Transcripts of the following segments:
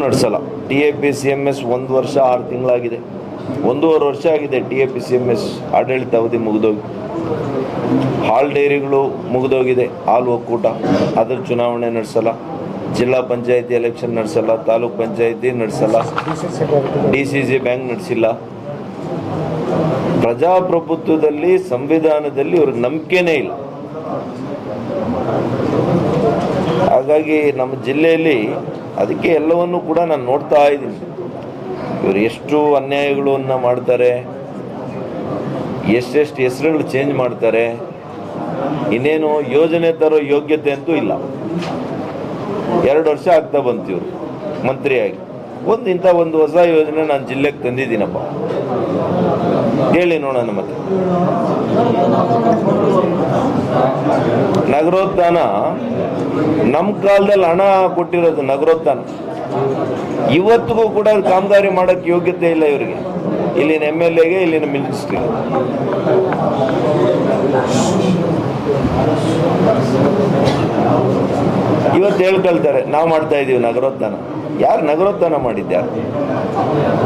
ನಡೆಸಲ್ಲ. T A P, C M S ಒಂದು ವರ್ಷ, ಆರು ತಿಂಗಳಾಗಿದೆ. ಒಂದೂವರೆ ವರ್ಷ ಆಗಿದೆ T A P, C M S ಆಡಳಿತ ಅವಧಿ ಮುಗಿದೋಗಿ. ಹಾಲ್ ಡೈರಿಗಳು ಮುಗಿದೋಗಿದೆ, ಹಾಲು ಒಕ್ಕೂಟ. ಅದ್ರ ಚುನಾವಣೆ ನಡೆಸಲ್ಲ. ಜಿಲ್ಲಾ ಪಂಚಾಯತಿ ಎಲೆಕ್ಷನ್ ನಡೆಸಲ್ಲ, ತಾಲೂಕ್ ಪಂಚಾಯತಿ ನಡೆಸಲ್ಲ. ಡಿ ಸಿ ಸಿ ಬ್ಯಾಂಕ್ ನಡೆಸಿಲ್ಲ. ಪ್ರಜಾಪ್ರಭುತ್ವದಲ್ಲಿ, ಸಂವಿಧಾನದಲ್ಲಿ ಇವ್ರಿಗೆ ನಂಬಿಕೆನೇ ಇಲ್ಲ. ಹಾಗಾಗಿ ನಮ್ಮ ಜಿಲ್ಲೆಯಲ್ಲಿ ಅದಕ್ಕೆ ಎಲ್ಲವನ್ನು ಕೂಡ ನಾನು ನೋಡ್ತಾ ಇದ್ದೀನಿ. ಇವರು ಎಷ್ಟು ಅನ್ಯಾಯಗಳನ್ನು ಮಾಡ್ತಾರೆ. ಎಷ್ಟೆಷ್ಟು ಹೆಸರುಗಳು ಚೇಂಜ್ ಮಾಡ್ತಾರೆ. ಇನ್ನೇನು ಯೋಜನೆ ತರೋ ಯೋಗ್ಯತೆ ಅಂತೂ ಇಲ್ಲ. ಎರಡು ವರ್ಷ ಆಗ್ತಾ ಬಂತು ಇವರು, ಮಂತ್ರಿಯಾಗಿ. ಒಂದು ಇಂಥ ಒಂದು ಹೊಸ ಯೋಜನೆ ನಾನು ಜಿಲ್ಲೆಗೆ ತಂದಿದ್ದೀನಪ್ಪ. ಹೇಳಿ ನೋಡೋಣ ಮತ್ತೆ. ನಗರೋತ್ಥಾನ ನಮ್ಮ ಕಾಲದಲ್ಲಿ ಹಣ ಕೊಟ್ಟಿರೋದು ನಗರೋತ್ಥಾನ ಇವತ್ತಿಗೂ ಕೂಡ ಕಾಮಗಾರಿ ಮಾಡೋಕ್ಕೆ ಯೋಗ್ಯತೆ ಇಲ್ಲ ಇವರಿಗೆ. ಇಲ್ಲಿನ ಎಂ ಎಲ್ ಎಗೆ, ಇಲ್ಲಿನ ಮಿನಿಸ್ಟ್ರಿಗೆ. ಇವತ್ತು ಹೇಳ್ಕೊಳ್ತಾರೆ, ನಾವು ಮಾಡ್ತಾ ಇದ್ದೀವಿ ನಗರೋತ್ಥಾನ ಯಾರು ನಗರೋತ್ಥಾನ ಮಾಡಿದ್ದ್ಯಾರು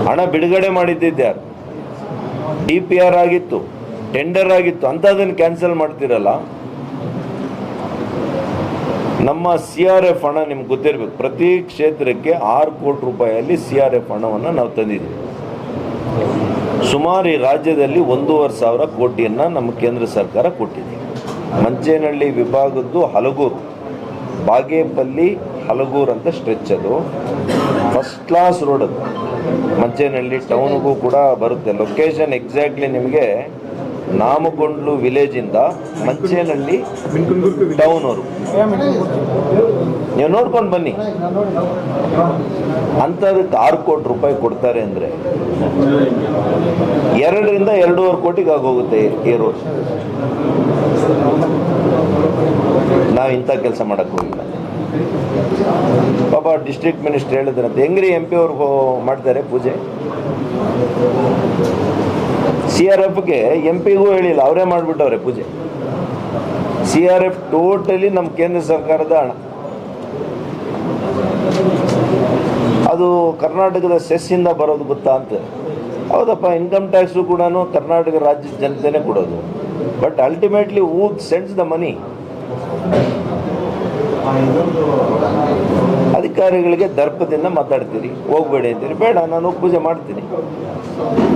ಹಣ ಬಿಡುಗಡೆ ಮಾಡಿದ್ದಿದ್ದ್ಯಾರು ಡಿ ಪಿ ಆರ್ ಆಗಿತ್ತು, ಟೆಂಡರ್ ಆಗಿತ್ತು, ಅಂಥದ್ದನ್ನು ಕ್ಯಾನ್ಸಲ್ ಮಾಡ್ತಿರಲ್ಲ. ನಮ್ಮ ಸಿ ಆರ್ ಎಫ್ ಹಣ ನಿಮ್ಗೆ ಗೊತ್ತಿರಬೇಕು. ಪ್ರತಿ ಕ್ಷೇತ್ರಕ್ಕೆ ಆರು ಕೋಟಿ ರೂಪಾಯಿಯಲ್ಲಿ ಸಿ ಆರ್ ಎಫ್ ಹಣವನ್ನು ನಾವು ತಂದಿದ್ದೀವಿ. ಸುಮಾರು ರಾಜ್ಯದಲ್ಲಿ ಒಂದೂವರೆ ಸಾವಿರ ಕೋಟಿಯನ್ನು ನಮ್ಮ ಕೇಂದ್ರ ಸರ್ಕಾರ ಕೊಟ್ಟಿದೆ. ಮಂಚೇನಹಳ್ಳಿ ವಿಭಾಗದ್ದು ಹಲಗೂರು. ಬಾಗೇಪಲ್ಲಿ ಹಲಗೂರು ಅಂತ ಸ್ಟ್ರೆಚ್ ಅದು. ಫಸ್ಟ್ ಕ್ಲಾಸ್ ರೋಡ್ ಅದು. ಮಂಚೇನಹಳ್ಳಿ ಟೌನ್ಗೂ ಕೂಡ ಬರುತ್ತೆ. ಲೊಕೇಶನ್ ಎಕ್ಸಾಕ್ಟ್ಲಿ ನಿಮಗೆ ನಾಮಗೊಂಡ್ಲು ವಿಲೇಜಿಂದ ಮಂಚೇನಹಳ್ಳಿ ಟೌನವರು. ನೀವು ನೋಡ್ಕೊಂಡು ಬನ್ನಿ. ಅಂಥದಕ್ಕೆ ಆರು ಕೋಟಿ ರೂಪಾಯಿ ಕೊಡ್ತಾರೆ ಅಂದರೆ ಎರಡರಿಂದ ಎರಡೂವರೆ ಕೋಟಿಗೆ ಆಗೋಗುತ್ತೆ ಈ ರೋಡ್. ನಾವು ಇಂಥ ಕೆಲಸ ಮಾಡಕ್ಕೆ ಹೋಗಿಲ್ಲ. ಪಾಪ ಡಿಸ್ಟ್ರಿಕ್ಟ್ ಮಿನಿಸ್ಟರ್ ಹೇಳಿದ್ರಂತೆ, ಹೆಂಗ್ರಿ ಎಂ ಪಿ ಅವ್ರಿಗೆ ಮಾಡ್ತಾರೆ ಪೂಜೆ? ಸಿ ಆರ್ ಎಫ್ಗೆ ಎಂ ಪಿಗೂ ಹೇಳಿಲ್ಲ, ಅವರೇ ಮಾಡಿಬಿಟ್ಟವ್ರೆ ಪೂಜೆ. ಸಿ ಆರ್ ಎಫ್ ಟೋಟಲಿ ನಮ್ಮ ಕೇಂದ್ರ ಸರ್ಕಾರದ ಹಣ. ಅದು ಕರ್ನಾಟಕದ ಸೆಸ್ಸಿಂದ ಬರೋದು ಗೊತ್ತಾ ಅಂತ. ಹೌದಪ್ಪ ಇನ್ಕಮ್ ಟ್ಯಾಕ್ಸು ಕೂಡ ಕರ್ನಾಟಕ ರಾಜ್ಯದ ಜನತೆನೇ ಕೊಡೋದು. But ultimately who sends the money ಅಧಿಕಾರಿಗಳಿಗೆ ದರ್ಪದಿಂದ ಮಾತಾಡ್ತೀರಿ. ಹೋಗ್ಬೇಡಿ ಅಂತೀರಿ. ಬೇಡ, ನಾನು ಪೂಜೆ ಮಾಡ್ತೀನಿ.